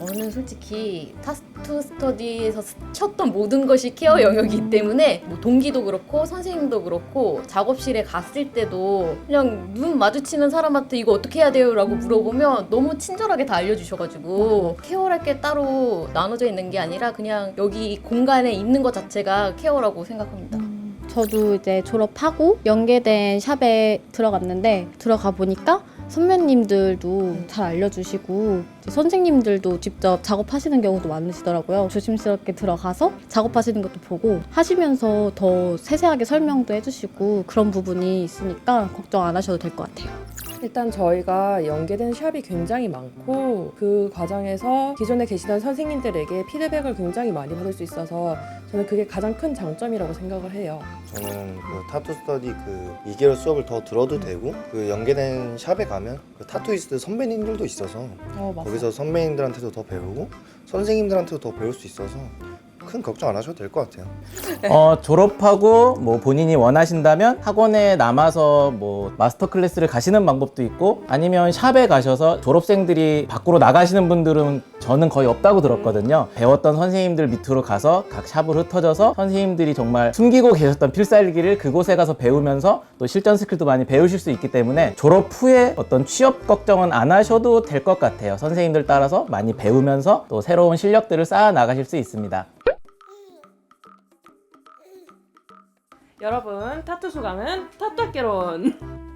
저는 솔직히 타투 스터디에서 쳤던 모든 것이 케어 영역이기 때문에 뭐 동기도 그렇고 선생님도 그렇고 작업실에 갔을 때도 그냥 눈 마주치는 사람한테 이거 어떻게 해야 돼요? 라고 물어보면 너무 친절하게 다 알려주셔가지고 케어할 게 따로 나눠져 있는 게 아니라 그냥 여기 공간에 있는 것 자체가 케어라고 생각합니다. 저도 이제 졸업하고 연계된 샵에 들어갔는데 들어가 보니까 선배님들도 잘 알려주시고 선생님들도 직접 작업하시는 경우도 많으시더라고요. 조심스럽게 들어가서 작업하시는 것도 보고 하시면서 더 세세하게 설명도 해주시고 그런 부분이 있으니까 걱정 안 하셔도 될 것 같아요. 일단 저희가 연계된 샵이 굉장히 많고 그 과정에서 기존에 계시던 선생님들에게 피드백을 굉장히 많이 받을 수 있어서 저는 그게 가장 큰 장점이라고 생각을 해요. 저는 그 타투 스터디 그 2개월 수업을 더 들어도 되고 그 연계된 샵에 가면 그 타투이스트 선배님들도 있어서 어, 거기서 선배님들한테도 더 배우고 선생님들한테도 더 배울 수 있어서 큰 걱정 안 하셔도 될 것 같아요. 어, 졸업하고 뭐 본인이 원하신다면 학원에 남아서 뭐 마스터 클래스를 가시는 방법도 있고 아니면 샵에 가셔서 졸업생들이 밖으로 나가시는 분들은 저는 거의 없다고 들었거든요. 배웠던 선생님들 밑으로 가서 각 샵을 흩어져서 선생님들이 정말 숨기고 계셨던 필살기를 그곳에 가서 배우면서 또 실전 스킬도 많이 배우실 수 있기 때문에 졸업 후에 어떤 취업 걱정은 안 하셔도 될 것 같아요. 선생님들 따라서 많이 배우면서 또 새로운 실력들을 쌓아 나가실 수 있습니다. 여러분 타투 수강은 타투학개론